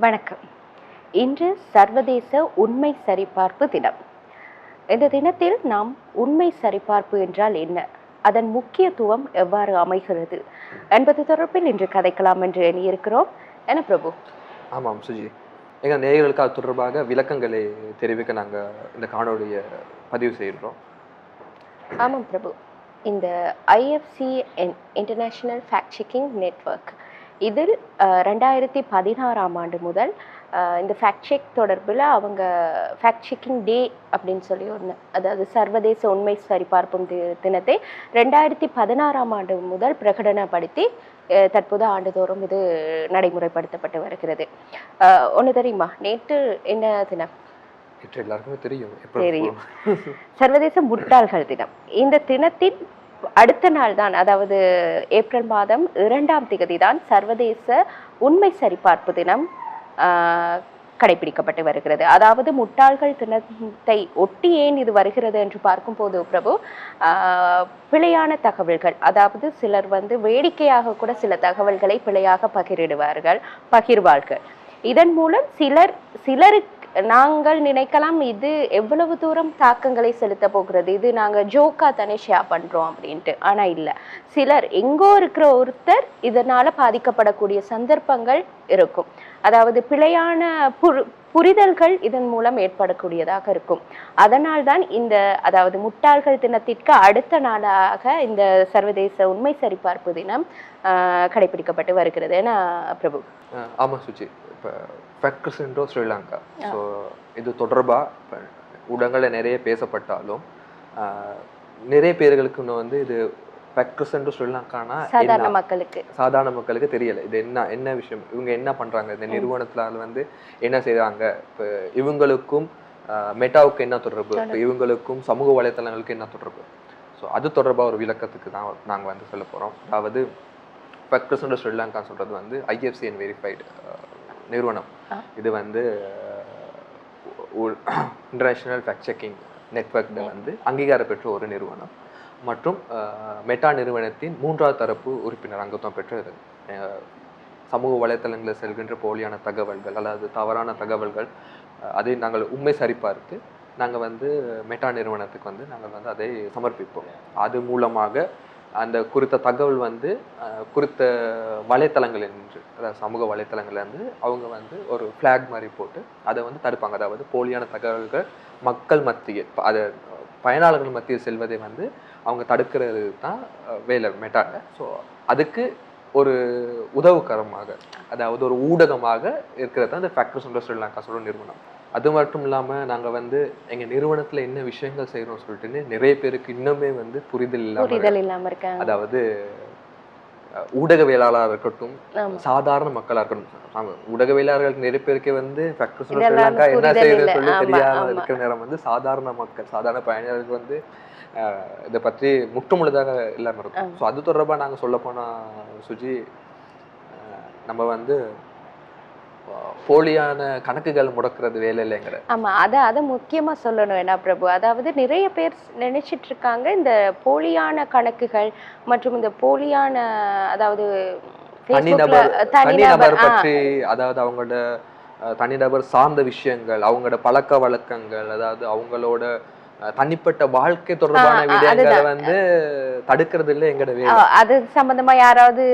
வணக்கம். இன்று சர்வதேச உண்மை சரிபார்ப்பு தினம். இந்த தினத்தில் நாம் உண்மை சரிபார்ப்பு என்றால் என்ன? அதன் முக்கியத்துவம் எவ்வாறு அமைகிறது? என்பது தொடர்பில் இன்று கதைக்கலாம் என்று எண்ணியிருக்கிறோம். என பிரபு? ஆமாம் சுஜி. எங்கள் நேயர்களுக்கு அது தொடர்பாக விளக்கங்களை தெரிவிக்க நாங்கள் இந்த காணொலியை பதிவு செய்கிறோம் ஆமாம் பிரபு. இந்த IFC international fact checking network இதில் ரெண்டாயிரத்தி பதினாறாம் ஆண்டு முதல் இந்த ஃபேக்ட் செக் தொடர்பில் அவங்க ஃபேக்ட் செக்கிங் டே அப்படின்னு சொல்லி ஒன்று அதாவது சர்வதேச உண்மை சரிபார்ப்பும் தினத்தை ரெண்டாயிரத்தி பதினாறாம் ஆண்டு முதல் பிரகடனப்படுத்தி தற்போது ஆண்டுதோறும் இது நடைமுறைப்படுத்தப்பட்டு வருகிறது. ஒன்று தெரியுமா? நேற்று என்ன தினம்? தெரியும். தெரியும். சர்வதேச முட்டாள்கள் தினம். இந்த தினத்தின் அடுத்த நாள் தான் அதாவது ஏப்ரல் மாதம் இரண்டாம் திகதி தான் சர்வதேச உண்மை சரிபார்ப்பு தினம் கடைபிடிக்கப்பட்டு வருகிறது. அதாவது முட்டாள்கள் தினத்தை ஒட்டி ஏன் இது வருகிறது என்று பார்க்கும்போது பிரபு பிழையான தகவல்கள் அதாவது சிலர் வந்து வேடிக்கையாக கூட சில தகவல்களை பிழையாக பகிரிடுவார்கள் பகிர்வார்கள். இதன் மூலம் சிலர் சிலருக்கு நாங்கள் நினைக்கலாம் இது எவ்வளவு தூரம் தாக்கங்களை செலுத்த போகிறது? இது நாங்கள் ஜோக்கா தானே ஷேர் பண்ணுறோம் அப்படின்ட்டு. ஆனால் இல்லை. சிலர் எங்கோ இருக்கிற ஒருத்தர் இதனால் பாதிக்கப்படக்கூடிய சந்தர்ப்பங்கள் இருக்கும். அதாவது பிழையான புரு புரிதல்கள் இதன் மூலம் ஏற்படக்கூடியதாக இருக்கும். அதனால் தான் இந்த அதாவது முட்டாள்கள் தினத்திற்கு அடுத்த நாளாக இந்த சர்வதேச உண்மை சரிபார்ப்பு தினம் கடைபிடிக்கப்பட்டு வருகிறது. என பிரபு. ஆமாம் சுஜி. இப்போ ஃபேக்ட்ரிஸ்ன்றோ ஸ்ரீலங்கா. ஸோ இது தொடர்பாக ஊடகங்களில் நிறைய பேசப்பட்டாலும் நிறைய பேர்களுக்கு இன்னும் வந்து இது ஃபேக்ட்ரிஸ்ன்றோ ஸ்ரீலங்கானா சாதாரண மக்களுக்கு. சாதாரண மக்களுக்கு தெரியல. இது என்ன என்ன விஷயம்? இவங்க என்ன பண்றாங்க? இந்த நிறுவனத்தினால வந்து என்ன செய்றாங்க? இப்போ இவங்களுக்கும் மெட்டாவுக்கு என்ன தொடர்பு? இப்போ இவங்களுக்கும் சமூக வலைத்தளங்களுக்கு என்ன தொடர்பு? ஸோ அது தொடர்பாக ஒரு விளக்கத்துக்கு தான் நாங்கள் வந்து சொல்ல போகிறோம் அதாவது ஃபேக்டர்ஸ் ஸ்ரீலங்கா சொல்றது வந்து ஐஎஃப்சிஎன் வெரிஃபைடு நிறுவனம். இது வந்து இன்டர்நேஷ்னல் ஃபேக்ட் செக்கிங் நெட்ஒர்க்கில் வந்து அங்கீகாரம் பெற்ற ஒரு நிறுவனம். மற்றும் மெட்டா நிறுவனத்தின் மூன்றாவது தரப்பு உறுப்பினர் அங்கத்துவம் பெற்றது சமூக வலைத்தளங்களில் செல்கின்ற போலியான தகவல்கள் அல்லது தவறான தகவல்கள் அதை நாங்கள் உண்மை சரிபார்த்து நாங்கள் வந்து மெட்டா நிறுவனத்துக்கு வந்து நாங்கள் வந்து அதை சமர்ப்பிப்போம். அது மூலமாக அந்த குறித்த தகவல் வந்து குறித்த வலைத்தளங்கள் என்று அதாவது சமூக வலைத்தளங்கள்லேருந்து அவங்க வந்து ஒரு ஃப்ளாக் மாதிரி போட்டு அதை வந்து தடுப்பாங்க. அதாவது போலியான தகவல்கள் மக்கள் மத்தியில் அதை பயனாளர்கள் மத்தியில் செல்வதை வந்து அவங்க தடுக்கிறது தான் வேலை மெட்டால ஸோ அதுக்கு ஒரு உதவுகரமாக அதாவது ஒரு ஊடகமாக இருக்கிறது தான் இந்த ஃபேக்டர்ஸ் ஸ்ரீலங்கா சொல்ற நிறுவனம். அது மட்டும் இல்லாமல் நாங்கள் வந்து எங்கள் நிறுவனத்தில் என்ன விஷயங்கள் செய்கிறோம் சொல்லிட்டுன்னு நிறைய பேருக்கு இன்னுமே வந்து புரிதல் இல்லாமல் புரிதல் இல்லாம இருக்காங்க அதாவது ஊடகவியலாளராக இருக்கட்டும். சாதாரண மக்களா இருக்கட்டும் ஆமா, ஊடகவியலாளர்கள் நிறைய பேருக்கே வந்து ஸ்ரீலங்கா என்ன இல்லை. சொல்லி ஆமா. இருக்கிற நேரம் வந்து சாதாரண மக்கள் சாதாரண பயணிகளுக்கு வந்து இதை பற்றி முற்றுமுழுதாக இல்லாம இருக்கும். ஸோ அது தொடர்பா நாங்க சொல்ல போனா சுஜி நம்ம வந்து போலியான கணக்குகள் முடக்கிறது வேலை இல்லைங்கிற. ஆமா அத அத முக்கியமா சொல்லணும் என்ன பிரபு? அதாவது நிறைய பேர் நினைச்சிட்டு இருக்காங்க இந்த போலியான கணக்குகள் மற்றும் இந்த போலியான அதாவது தனிநபர் பற்றி அதாவது அவங்களோட தனிநபர் சார்ந்த விஷயங்கள் அவங்களோட பழக்க வழக்கங்கள் அதாவது அவங்களோட தனிப்பட்ட வாழ்க்கை தொடர்பான விடயங்களை. வந்து தடுக்கிறது இல்லை எங்கட வேலை அது சம்பந்தமா யாராவது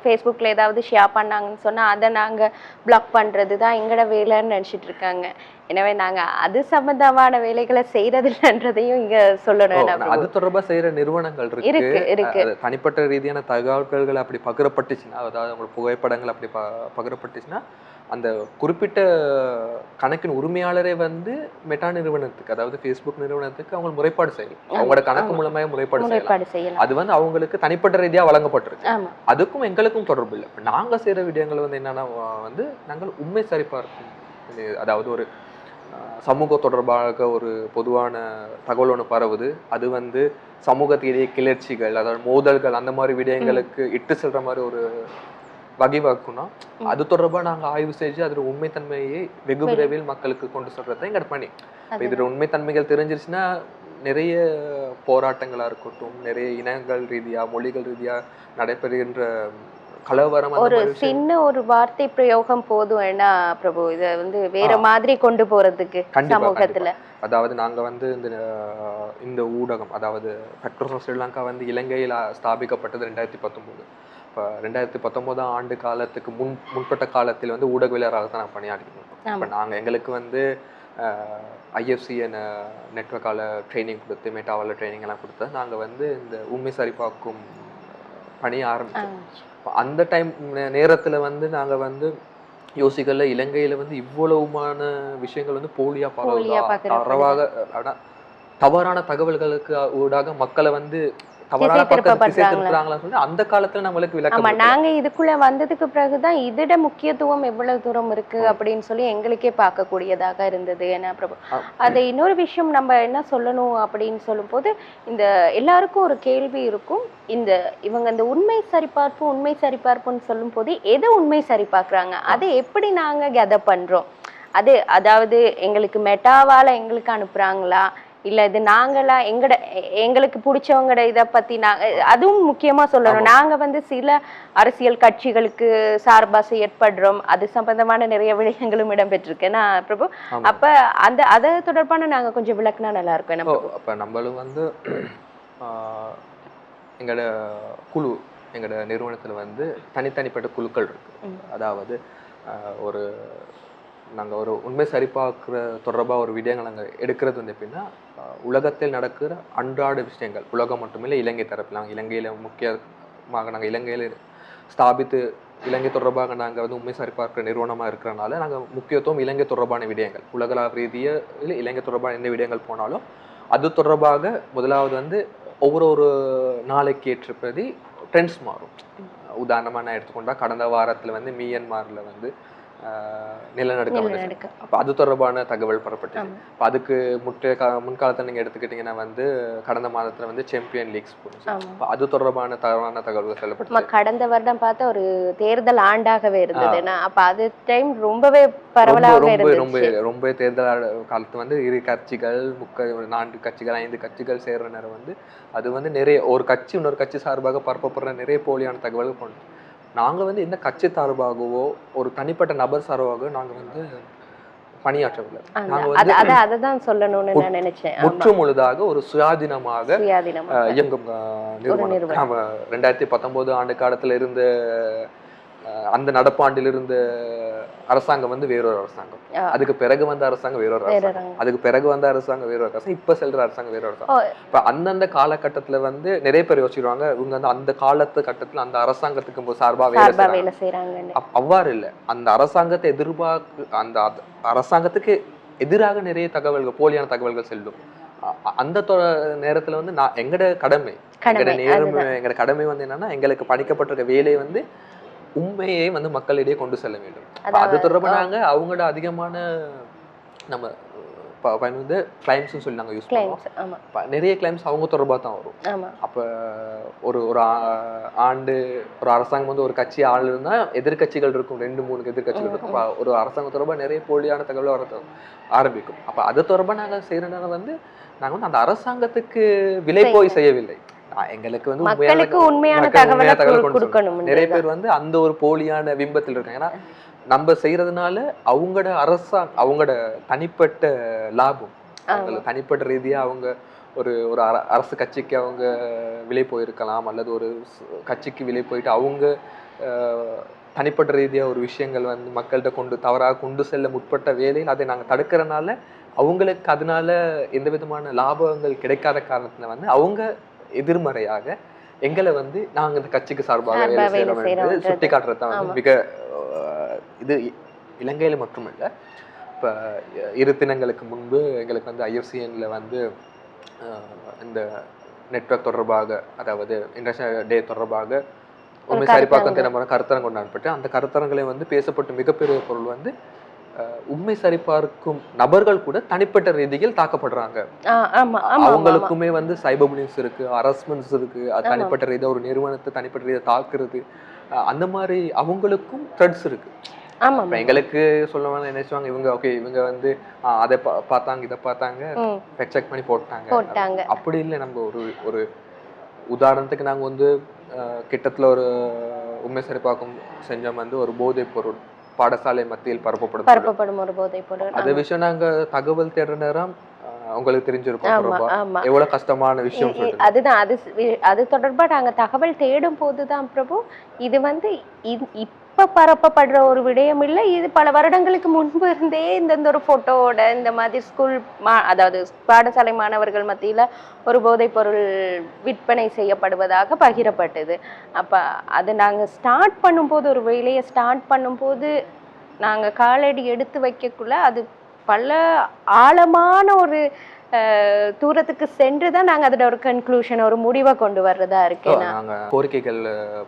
ஃபேஸ்புக்ல ஏதாவது ஷேர் பண்ணாங்கன்னு சொன்னா அதை நாங்க பிளாக் பண்றது தான் எங்கட வேலைன்னு நினைச்சிட்டு இருக்காங்க எனவே நாங்க அது சம்பந்தமான வேலைகளை செய்யறதில்லைன்றதையும் இங்க சொல்லணும்? அது தொடர்பா செய்யற நிறுவனங்கள் இருக்கு இருக்கு தனிப்பட்ட ரீதியான தகவல்கள் அப்படி பகிரப்பட்டுச்சுன்னா அதாவது அவங்க புகைப்படங்கள் அப்படி பகிரப்பட்டுச்சுன்னா அந்த குறிப்பிட்ட கணக்கின் உரிமையாளரே வந்து மெட்டா நிறுவனத்துக்கு அதாவது ஃபேஸ்புக் நிறுவனத்துக்கு அவங்க முறைப்பாடு செய்யலாம். அவங்களோட கணக்கு. மூலமாக முறைப்பாடு செய்யலாம். அது வந்து அவங்களுக்கு தனிப்பட்ட ரீதியா வழங்கப்பட்டிருக்கு. அதுக்கும் எங்களுக்கும் தொடர்பு இல்லை. இப்ப நாங்க செய்யற விடயங்கள் வந்து என்னன்னா வந்து நாங்கள் உண்மை சரிபார்க்கும். அதாவது ஒரு சமூக தொடர்பாக ஒரு பொதுவான தகவல் ஒன்று பரவுது. அது வந்து சமூகத்திலேயே கிளர்ச்சிகள் அதாவது மோதல்கள் அந்த மாதிரி விடயங்களுக்கு இட்டு செல்ற மாதிரி ஒரு வகைவாக்குனா. அது தொடர்பா நாங்க ஆய்வு செஞ்சு அதோட உண்மைத்தன்மையை வெகு விரைவில் மக்களுக்கு கொண்டு சொல்றதை எங்கட பணி இப்ப இதோட உண்மைத்தன்மைகள் தெரிஞ்சிருச்சுன்னா நிறைய போராட்டங்களா இருக்கட்டும் நிறைய இனங்கள் ரீதியா மொழிகள் ரீதியா நடைபெறுகின்ற கலவரம் ஒரு சின்ன ஒரு வார்த்தை பிரயோகம் போதும் ஏன்னா பிரபு இத வந்து வேற மாதிரி கொண்டு போறதுக்கு சமூகத்துல. அதாவது நாங்க வந்து இந்த இந்த ஊடகம் அதாவது ஆஃப் ஸ்ரீலங்கா வந்து இலங்கையில் ஸ்தாபிக்கப்பட்டது ரெண்டாயிரத்தி பத்தொம்போது. இப்போ ரெண்டாயிரத்தி பத்தொம்போதாம் ஆண்டு காலத்துக்கு முன் முன்பட்ட காலத்தில் வந்து ஊடகவியலராக தான் நாங்கள் பணியாற்றினோம் இப்போ நாங்கள் எங்களுக்கு வந்து ஐஎஃப்சிஎன் நெட்ஒர்க்கால் ட்ரைனிங் கொடுத்து மெட்டாவால் ட்ரைனிங் எல்லாம் கொடுத்து நாங்கள் வந்து இந்த உண்மை சரிபார்க்கும் பணியை ஆரம்பிச்சோம். அப்ப அந்த டைம் நேரத்துல வந்து நாங்க வந்து யோசிக்கல இலங்கையில வந்து இவ்வளவுமான விஷயங்கள் வந்து போலியா போலியா பரவுதா பார்க்கறப்படுது. தரவாக அதான் தவறான தகவல்களுக்கு ஊடாக மக்களை வந்து தவறான திசை பக்கத்து திசை திருப்பப்படுறாங்களா? திருப்புறாங்களான்னு சொல்லி அந்த காலத்துல நம்மளுக்கு விளக்கம் ஆமா. நாங்க இதுக்குள்ள வந்ததுக்கு பிறகுதான் இதோட முக்கியத்துவம் எவ்வளவு தூரம் இருக்கு அப்படின்னு சொல்லி எங்களுக்கே பார்க்கக்கூடியதாக இருந்தது ஏன்னா பிரபு. அது இன்னொரு விஷயம் நம்ம என்ன சொல்லணும் அப்படின்னு சொல்லும்போது இந்த எல்லாருக்கும் ஒரு கேள்வி இருக்கும் இந்த இவங்க இந்த உண்மை சரிபார்ப்பு உண்மை சரிபார்ப்புன்னு சொல்லும் போது எதை உண்மை சரிபார்க்கறாங்க அதை எப்படி நாங்க கெதர் பண்றோம் அது அதாவது எங்களுக்கு மெட்டாவால எங்களுக்கு அனுப்புறாங்களா இல்ல இது நாங்களா எங்கட எங்களுக்கு பிடிச்சவங்கட இத பத்தி நாங்க அதுவும் முக்கியமா சொல்லணும் நாங்க வந்து சில அரசியல் கட்சிகளுக்கு சார்பா செயற்படுறோம் அது சம்பந்தமான நிறைய விடயங்களும் இடம்பெற்றிருக்கு ஏன்னா பிரபு. அப்ப அந்த அது தொடர்பான நாங்க கொஞ்சம் விளக்குனா நல்லா இருக்கும் பிரபு? அப்ப நம்மளும் வந்து எங்களோட குழு எங்களோட நிறுவனத்துல வந்து தனித்தனிப்பட்ட குழுக்கள் இருக்கு ம். அதாவது ஒரு நாங்கள் ஒரு உண்மை சரிபார்க்குற தொடர்பாக ஒரு விடயங்கள் நாங்கள் எடுக்கிறது வந்து எப்படின்னா உலகத்தில் நடக்கிற அன்றாட விஷயங்கள். உலகம் மட்டுமில்லை இலங்கை தரப்பில். நாங்கள் இலங்கையில் முக்கியமாக நாங்கள் இலங்கையில் ஸ்தாபித்து இலங்கை தொடர்பாக நாங்கள் வந்து உண்மை சரிபார்க்கிற நிறுவனமாக இருக்கிறனால நாங்கள் முக்கியத்துவம் இலங்கை தொடர்பான விடயங்கள். உலகளாவ ரீதியில் இலங்கை தொடர்பான என்ன விடயங்கள் போனாலும் அது தொடர்பாக முதலாவது வந்து ஒவ்வொரு ஒரு நாளைக்கு ஏற்ற ட்ரெண்ட்ஸ் மாறும். உதாரணமாக நான் எடுத்துக்கொண்டால் கடந்த வாரத்தில் வந்து மியன்மாரில் வந்து நிலநடுக்கம் வந்துச்சு. அப்ப அது தொடர்பான தகவல் பெறப்பட்டது. அப்ப அதுக்கு முற்றைய கா முன்காலத்தை நீங்க எடுத்துக்கிட்டீங்கன்னா வந்து கடந்த மாதத்துல வந்து சாம்பியன் லீக்ஸ் போச்சு. அப்ப அது தொடர்பான தவறான தகவல்கள் சொல்லப்பட்டது கடந்த வருடம் பார்த்த ஒரு தேர்தல் ஆண்டாகவே இருந்தது. ஏன்னா அப்ப அது டைம் ரொம்பவே ரொம்ப பரவலாக ரொம்ப ரொம்ப ரொம்ப தேர்தல் காலத்து வந்து இரு கட்சிகள் முக்க நான்கு கட்சிகள் ஐந்து கட்சிகள் சேர்ற நேரம் வந்து அது வந்து நிறைய ஒரு கட்சி இன்னொரு கட்சி சார்பாக பரப்பப்படுற நிறைய போலியான தகவல்கள் போனோம் நாங்க வந்து எந்த கட்சி சார்பாகவோ ஒரு தனிப்பட்ட நபர் சார்பாகவோ நாங்க வந்து பணியாற்றவில்லை. அந்த- நாங்க அது வந்து சொல்லணும்னு நான் நினைச்சேன். முற்று முழுதாக ஒரு சுயாதீனமாக இயங்கும் நிறுவனம். ரெண்டாயிரத்தி பத்தொன்பது ஆண்டு காலத்துல இருந்த அந்த நடப்பாண்டில் இருந்த அரசாங்கம் வந்து வேறொரு அரசாங்கம். அதுக்கு பிறகு வந்த அரசாங்கம் வேறொரு வேற அரசாங்கம். அதுக்கு பிறகு வந்த அரசாங்கம் வேறொரு அரசாங்கம் இப்ப செல்ற அரசாங்கம் வேறொரு. அரசாங்கம் இப்ப அந்தந்த காலகட்டத்துல வந்து நிறைய பேர் யோசிச்சிருவாங்க இவங்க வந்து அந்த காலத்து கட்டத்துல அந்த அரசாங்கத்துக்கு சார்பா வேலை அப்- அவ்வாறு இல்லை அந்த அரசாங்கத்தை எதிர்பார்க்கு அந்த அரசாங்கத்துக்கு எதிராக நிறைய தகவல்கள் போலியான தகவல்கள் செல்லும் அந்த நேரத்துல வந்து நான் எங்கட கடமை எங்கட நேரம். எங்கட கடமை வந்து என்னன்னா எங்களுக்கு பணிக்கப்பட்டிருக்க வேலை வந்து உண்மையை வந்து மக்களிடையே கொண்டு செல்ல வேண்டும். அது அதாவது, தொடர்பா ஆ. நாங்க அவங்களோட அதிகமான நம்ம வந்து கிளைம்ஸ் சொல்லி நாங்க யூஸ் பண்ணுவோம். நிறைய கிளைம்ஸ் அவங்க தொடர்பா தான் வரும். அப்ப ஒரு ஒரு ஆண்டு ஒரு அரசாங்கம் வந்து ஒரு கட்சி ஆள் இருந்தா எதிர்க்கட்சிகள் இருக்கும். ரெண்டு மூணு எதிர்க்கட்சிகள் இருக்கும். அப்ப ஒரு அரசாங்கம் தொடர்பா நிறைய போலியான தகவல் வர ஆரம்பிக்கும். அப்ப அது தொடர்பா நாங்க செய்யற நேரம் வந்து நாங்க வந்து அந்த அரசாங்கத்துக்கு விலை போய் செய்யவில்லை. எங்களுக்கு வந்து உண்மையான மக்களுக்கு உண்மையான தகவலை கொடுக்கணும். நிறைய பேர் வந்து அந்த ஒரு போலியான பிம்பத்தில் இருக்காங்க. ஏன்னா நம்ம செய்யறதுனால அவங்களோட அரசாங்க அவங்களோட தனிப்பட்ட லாபம். தனிப்பட்ட ரீதியா அவங்க ஒரு ஒரு அர- அரசு கட்சிக்கு அவங்க விலை போயிருக்கலாம். அல்லது ஒரு கட்சிக்கு விலை போயிட்டு அவங்க தனிப்பட்ட ரீதியா ஒரு விஷயங்கள் வந்து மக்கள்கிட்ட கொண்டு தவறாக கொண்டு செல்ல முற்பட்ட வேலையில் அதை நாங்க தடுக்கிறனால அவங்களுக்கு அதனால எந்த விதமான லாபங்கள் கிடைக்காத காரணத்துல வந்து அவங்க எதிர்மறையாக எங்களை வந்து நாங்க இந்த கட்சிக்கு சார்பாக சார்பா வேலை செய்யறோம் என்று. சுட்டி காட்டுறது தான் வந்து. மிக இது இலங்கையில மட்டுமல்ல இப்ப இ- இரு தினங்களுக்கு முன்பு எங்களுக்கு வந்து ஐஎஃப்சிஎன்ல வந்து இந்த நெட்வொர்க் தொடர்பாக அதாவது இன்டர்நேஷனல் டே தொடர்பாக உண்மை கருத்தரங்கு. தினமுறை கருத்தரங்கு கொண்டாடப்பட்டு அந்த கருத்தரங்களை வந்து பேசப்பட்ட மிகப்பெரிய பொருள் வந்து உண்மை சரிபார்க்கும் நபர்கள் கூட தனிப்பட்ட ரீதியில் தாக்கப்படுறாங்க. அவங்களுக்குமே வந்து சைபர் புல்லிங்ஸ் இருக்கு அரஸ்மெண்ட்ஸ் இருக்கு அது. தனிப்பட்ட ரீதியா ஒரு நிறுவனத்தை தனிப்பட்ட ரீதியா தாக்குறது அந்த மாதிரி அவங்களுக்கும் த்ரெட்ஸ் இருக்கு. ஆமா இப்ப எங்களுக்கு சொல்லுவாங்க நினைச்சுவாங்க இவங்க ஓகே இவங்க வந்து அதை பார்த்தாங்க இதை பார்த்தாங்க செக் பண்ணி போட்டாங்க. அப்படி இல்லை நம்ம ஒரு ஒரு உதாரணத்துக்கு நாங்க வந்து கிட்டத்துல ஒரு உண்மை சரிபார்க்கும் செஞ்சோம் வந்து ஒரு போதைப் பொருள். பாடசாலை மத்தியில் பரப்பப்படுது பரப்பப்படும் ஒரு போதைப் பொருள். அது விஷயம் நாங்க தகவல் தேடுற நேரம் உங்களுக்கு தெரிஞ்சிருக்கும் எவ்வளவு கஷ்டமான விஷயம் அதுதான் அது அது தொடர்பா நாங்க தகவல் தேடும் போதுதான் பிரபு. இது வந்து இ- இப்போ பரப்பப்படுற ஒரு விடயம் இல்லை. இது பல வருடங்களுக்கு முன்பு இருந்தே இந்தந்த ஒரு ஃபோட்டோவோட இந்த மாதிரி ஸ்கூல் மா அதாவது பாடசாலை மாணவர்கள் மத்தியில் ஒரு போதைப் பொருள் விற்பனை செய்யப்படுவதாக பகிரப்பட்டது. அப்போ அது நாங்கள் ஸ்டார்ட் பண்ணும்போது ஒரு வேலையை ஸ்டார்ட் பண்ணும்போது நாங்கள் காலடி எடுத்து வைக்கக்குள்ள அது பல ஆழமான ஒரு தூரத்துக்கு சென்று தான் நாங்க அதோட ஒரு கன்க்ளூஷன் ஒரு முடிவை கொண்டு வர்றதா இருக்கு. நாங்க கோரிக்கைகள்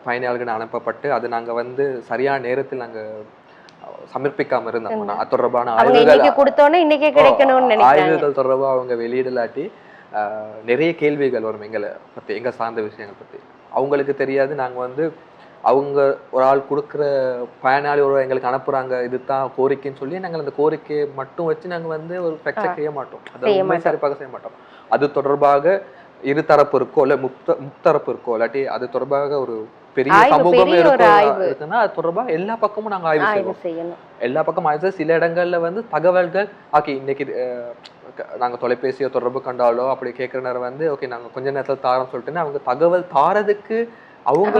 பயனாளிகள் அனுப்பப்பட்டு அது நாங்க வந்து சரியான நேரத்தில் நாங்க சமர்ப்பிக்காம இருந்தோம். அது தொடர்பான ஆய்வுகள் கொடுத்தோன்னே இன்னைக்கே கிடைக்கணும்னு ஆய்வுகள் தொடர்பா அவங்க வெளியிடலாட்டி நிறைய கேள்விகள் வரும் எங்களை பத்தி எங்க சார்ந்த விஷயங்கள் பத்தி. அவங்களுக்கு தெரியாது நாங்க வந்து அவங்க ஒரு ஆள் கொடுக்குற பயனாளி ஒரு எங்களுக்கு அனுப்புறாங்க இதுதான் கோரிக்கைன்னு சொல்லி நாங்கள் அந்த கோரிக்கையை மட்டும் வச்சு நாங்க வந்து ஒரு பிரச்சனை செய்ய மாட்டோம். அதை சரிப்பாக செய்ய மாட்டோம். அது தொடர்பாக இரு தரப்பு இருக்கோ இல்ல முக்த முத்தரப்பு இருக்கோ இல்லாட்டி அது தொடர்பாக ஒரு பெரிய சமூகமே. இருக்குன்னா அது தொடர்பாக எல்லா பக்கமும் நாங்க ஆய்வு செய்யணும். எல்லா பக்கம் ஆய்வு சில இடங்கள்ல வந்து தகவல்கள் ஓகே இன்னைக்கு இது, அஹ், க- நாங்க தொலைபேசியோ தொடர்பு கண்டாலோ அப்படி கேட்குற நேரம் வந்து ஓகே நாங்க கொஞ்ச நேரத்துல தாரோம் சொல்லிட்டு அவங்க தகவல் தாரதுக்கு அவங்க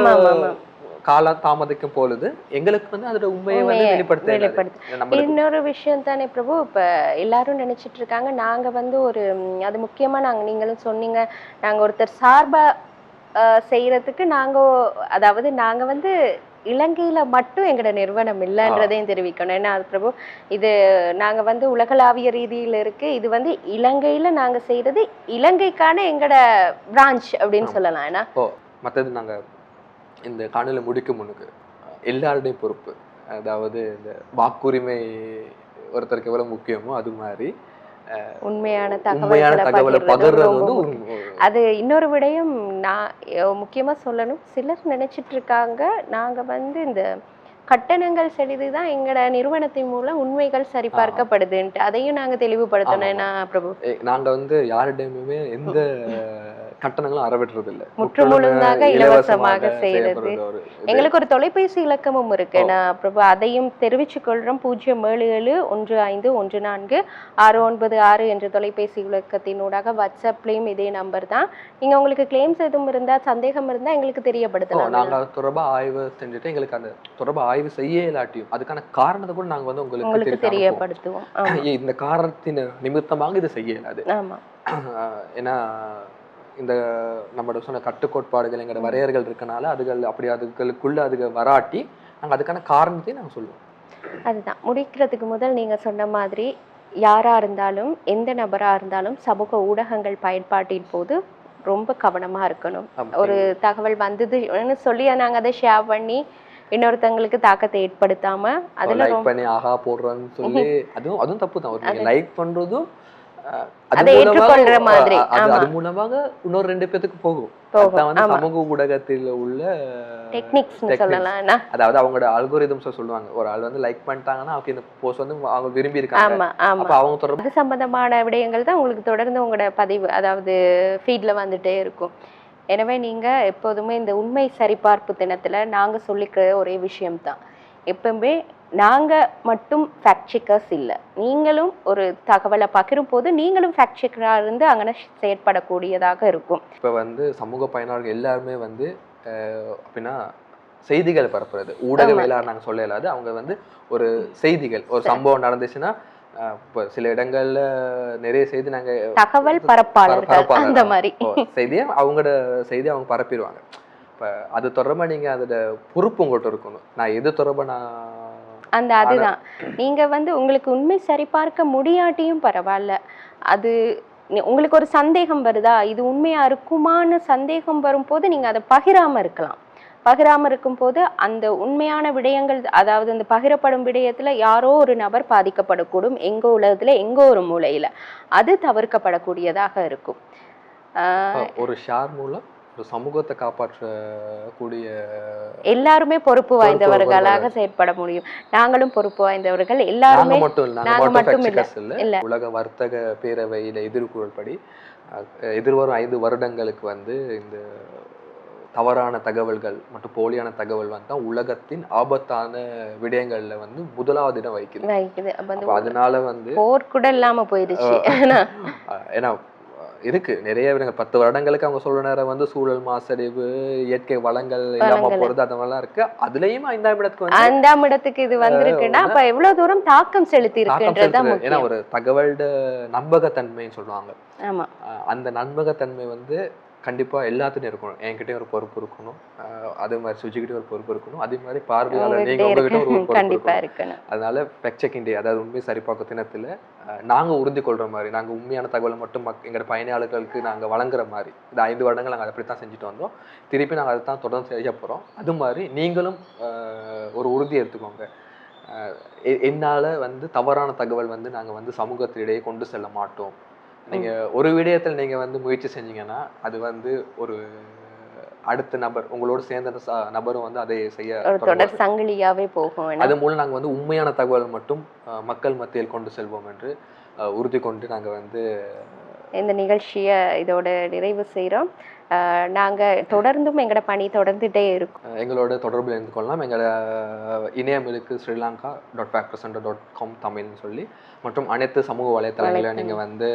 காலம் தாமதிக்கும் பொழுது எங்களுக்கு வந்து அதோட உண்மையை வந்து வெளிப்படுத்த இன்னொரு விஷயம் தானே பிரபு? இப்ப எல்லாரும் நினைச்சிட்டு இருக்காங்க. நாங்க வந்து ஒரு அது முக்கியமா நாங்க நீங்களும் சொன்னீங்க. நாங்க ஒருத்தர் சார்பா செய்யறதுக்கு நாங்க அதாவது நாங்க வந்து இலங்கையில மட்டும் எங்களோட நிறுவனம் இல்லைன்றதையும் தெரிவிக்கணும். ஏன்னா அது பிரபு இது நாங்க வந்து உலகளாவிய ரீதியில இருக்கு. இது வந்து இலங்கையில நாங்க செய்யறது இலங்கைக்கான எங்களோட பிரான்ச் அப்படின்னு. சொல்லலாம். ஏன்னா மற்றது நாங்க இந்த காணொலி முடிக்கும் முன்னுக்கு எல்லாருடையும் பொறுப்பு அதாவது இந்த வாக்குரிமை ஒருத்தருக்கு எவ்வளவு முக்கியமோ அது மாதிரி உண்மையான தகவலை பகிர்றது அது இன்னொரு விடயம் நான் முக்கியமா சொல்லணும் சிலர் நினைச்சிட்டு இருக்காங்க நாங்க வந்து இந்த கட்டணங்கள் செலுத்தி தான் எங்களோட நிறுவனத்தின் மூலம் உண்மைகள் சரிபார்க்கப்படுதுன்ட்டு. அதையும் நாங்க தெளிவுபடுத்தணும். ஆமா. ஏன்னா பிரபு. ஏ, நாங்க வந்து யாரிடமுமே எந்த கட்டணங்களும் அறவிடுறது இல்ல முற்று முழுதாக இலவசமாக செய்யறது. எங்களுக்கு ஒரு தொலைபேசி இலக்கமும் இருக்கு. நான் பிரபு அதையும் தெரிவிச்சுக் கொள்றோம். பூஜ்ஜியம் ஏழு ஏழு ஒன்று ஐந்து ஒன்று நான்கு ஆறு ஒன்பது ஆறு என்ற தொலைபேசி இலக்கத்தினூடாக வாட்ஸ்அப்லயும் இதே நம்பர் தான். நீங்க உங்களுக்கு கிளைம்ஸ் எதுவும் இருந்தா சந்தேகம் இருந்தா எங்களுக்கு தெரியப்படுத்தலாம். நாங்க அது தொடர்பா ஆய்வு செஞ்சுட்டு எங்களுக்கு அந்த தொடர்பா ஆய்வு செய்ய இல்லாட்டியும் அதுக்கான காரணத்தை கூட நாங்க வந்து உங்களுக்கு. தெரியப்படுத்துவோம். இந்த காரணத்தின் நிமித்தமாக இது செய்ய இயலாது. ஏன்னா இந்த நம்மளோட சொன்ன கட்டுக்கோட்பாடுகள் எங்களோட வரையறைகள் இருக்கனால அதுகள் அப்படி அதுகளுக்குள்ள அதுக வராட்டி நாங்க அதுக்கான காரணத்தையும் நாங்க சொல்லுவோம். அதுதான். முடிக்கிறதுக்கு முதல் நீங்க சொன்ன மாதிரி யாரா இருந்தாலும் எந்த நபரா இருந்தாலும் சமூக ஊடகங்கள் பயன்பாட்டின் போது ரொம்ப கவனமா இருக்கணும். ஒரு தகவல் வந்ததுன்னு சொல்லி நாங்க அதை ஷேர் பண்ணி இன்னொருத்தங்களுக்கு தாக்கத்தை ஏற்படுத்தாம அதுல லைக் பண்ணி ஆஹா போடுறேன்னு சொல்லி அதுவும் அதுவும் தப்பு தான் ஒரு லைக் பண்றதும் அது ஏற்றுக்கொள்ற மாதிரி, அது-. மூலமாக இன்னொரு ரெண்டு பேத்துக்கு போகும். வந்து சமூக ஊடகத்தில் உள்ள டெக்னிக்ஸ். சொல்லலாம்னா அதாவது அவங்களோட அல்கோரிதம்ஸ் சொல்லுவாங்க. ஒரு ஆள் வந்து லைக் பண்ணிட்டாங்கன்னா ஓகே இந்த போஸ்ட் வந்து அவங்க விரும்பி இருக்காங்க அப்ப அவங்க தொடர்பு அது சம்பந்தமான விடயங்கள் தான் உங்களுக்கு தொடர்ந்து உங்களோட பதிவு அதாவது ஃபீட்ல வந்துட்டே இருக்கும். எனவே நீங்க எப்போதுமே இந்த உண்மை சரிபார்ப்பு தினத்துல நாங்க சொல்லிக்கிற ஒரே விஷயம்தான். எப்பவுமே நாங்க மட்டும் ஃபேக்ட் செக்கர்ஸ் இல்லை. நீங்களும் ஒரு தகவலை பகிரும் போது நீங்களும் ஃபேக்ட் செக்கராக இருந்து அங்கே செயற்படக்கூடியதாக இருக்கும். இப்ப வந்து சமூக பயனாளர்கள் எல்லாருமே வந்து அப்படின்னா செய்திகள் பரப்புறது. ஊடகவியலாளர் நாங்க சொல்ல இயலாது அவங்க வந்து ஒரு செய்திகள் ஒரு சம்பவம் நடந்துச்சுன்னா இப்ப சில இடங்கள்ல நிறைய செய்தி நாங்க தகவல் பரப்பாளர்கள் பரப்பாளர். அந்த மாதிரி. செய்தியை அவங்களோட செய்தியை அவங்க பரப்பிடுவாங்க. இப்ப அது தொடர்பா நீங்க அதோட பொறுப்பு உங்கள்கிட்ட இருக்கணும். நான் எது தொடர்பா நான் அந்த அதுதான். நீங்க வந்து உங்களுக்கு உண்மை சரிபார்க்க முடியாட்டியும் பரவாயில்ல. அது உங்களுக்கு ஒரு சந்தேகம் வருதா? இது உண்மையா இருக்குமான்னு சந்தேகம் வரும்போது நீங்க அதை பகிராம இருக்கலாம். பகிராம இருக்கும்போது அந்த உண்மையான விடயங்கள் அதாவது அந்த பகிரப்படும் விடயத்துல யாரோ ஒரு நபர் பாதிக்கப்படக்கூடும் எங்கோ உலகத்துல எங்கோ ஒரு மூலையில. அது தவிர்க்கப்படக்கூடியதாக இருக்கும். ஒரு ஷேர் மூலம் ஒரு சமூகத்தை காப்பாற்றக்கூடிய எல்லாருமே பொறுப்பு வாய்ந்தவர்களாக வாய்ந்தவர்கள். செயற்பட முடியும். நாங்களும் பொறுப்பு வாய்ந்தவர்கள். எல்லாருமே மட்டும் நாங்க மட்டும் இல்ல. உலக வர்த்தக பேரவையில எதிர்குறல் படி எதிர்வரும் ஐந்து வருடங்களுக்கு வந்து இந்த தவறான தகவல்கள் மற்றும் போலியான தகவல் வந்து தான் உலகத்தின் ஆபத்தான விடயங்கள்ல வந்து முதலாவது இடம் வைக்குது அதனால வந்து போர் கூட இல்லாம போயிடுச்சு ஏன்னா, இருக்கு. நிறைய விடங்கள் பத்து வருடங்களுக்கு அவங்க சொல்ற நேரம் வந்து சூழல் மாசடைவு இயற்கை வளங்கள் இல்லாம. போறது அந்த மாதிரிலாம் இருக்கு. அதுலயும் ஐந்தாம் இடத்துக்கு வந்து ஐந்தாம் இடத்துக்கு இது வந்திருக்குன்னா அப்ப எவ்வளவு தூரம் தாக்கம் செலுத்தி. ஏன்னா ஒரு தகவல்ட நம்பகத்தன்மைன்னு சொல்லுவாங்க. அந்த நம்பகத்தன்மை வந்து கண்டிப்பா எல்லாத்துட்டும் இருக்கணும். என்கிட்டயும் ஒரு பொறுப்பு இருக்கணும். அதே மாதிரி சுஜிக்கிட்டயும் ஒரு பொறுப்பு இருக்கணும். அதே மாதிரி பார்வையாளர் நீங்க உங்ககிட்ட ஒரு பொறுப்பு இருக்கணும். அதனால ஃபெக்ட் செக்கிங் டே அதாவது உண்மை சரிபார்க்கும் தினத்துல அஹ், நாங்க உறுதி கொள்ற மாதிரி நாங்க உண்மையான தகவலை மட்டும் மக் எங்களோட பயனாளர்களுக்கு நாங்க வழங்குற மாதிரி இந்த ஐந்து வருடங்கள் நாங்க அப்படி தான் செஞ்சுட்டு வந்தோம். திருப்பி நாங்க அதை தான் தொடர்ந்து செய்ய போறோம். அது மாதிரி நீங்களும் ஒரு உறுதி எடுத்துக்கோங்க. என்னால வந்து தவறான தகவல் வந்து நாங்க வந்து சமூகத்திடையே கொண்டு செல்ல மாட்டோம். நீங்க ஒரு விடயத்தில் நீங்க வந்து முயற்சி செஞ்சீங்கன்னா அது வந்து ஒரு அடுத்த நபர் உங்களோட சேர்ந்த நபரும் வந்து அதை செய்ய. தொடர் சங்கிலியாவே போகும். அது மூலம் நாங்கள் வந்து உண்மையான தகவல் மட்டும் மக்கள் மத்தியில் கொண்டு செல்வோம் என்று உறுதி கொண்டு நாங்கள் வந்து இந்த நிகழ்ச்சியை இதோட நிறைவு செய்கிறோம். நாங்கள் தொடர்ந்தும் எங்களோட பணி தொடர்ந்துட்டே இருக்கும். எங்களோட தொடர்பில் இருந்து கொள்ளலாம். எங்களோட இணையம் Sri Lanka dot factor centre dot com தமிழ்னு சொல்லி. மற்றும் அனைத்து சமூக வலைத்தளங்களையும் நீங்கள் வந்து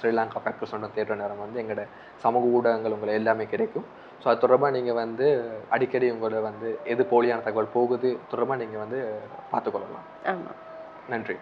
ஸ்ரீலங்கா ஃபேக்டர் சென்டர் தேடுற நேரம் வந்து எங்களோட சமூக ஊடகங்கள் உங்களை எல்லாமே கிடைக்கும். ஸோ அது தொடர்பாக நீங்கள் வந்து அடிக்கடி உங்களை வந்து எது போலியான தகவல் போகுது தொடர்பாக நீங்கள் வந்து பார்த்துக்கொள்ளலாம் ஆமாம் நன்றி.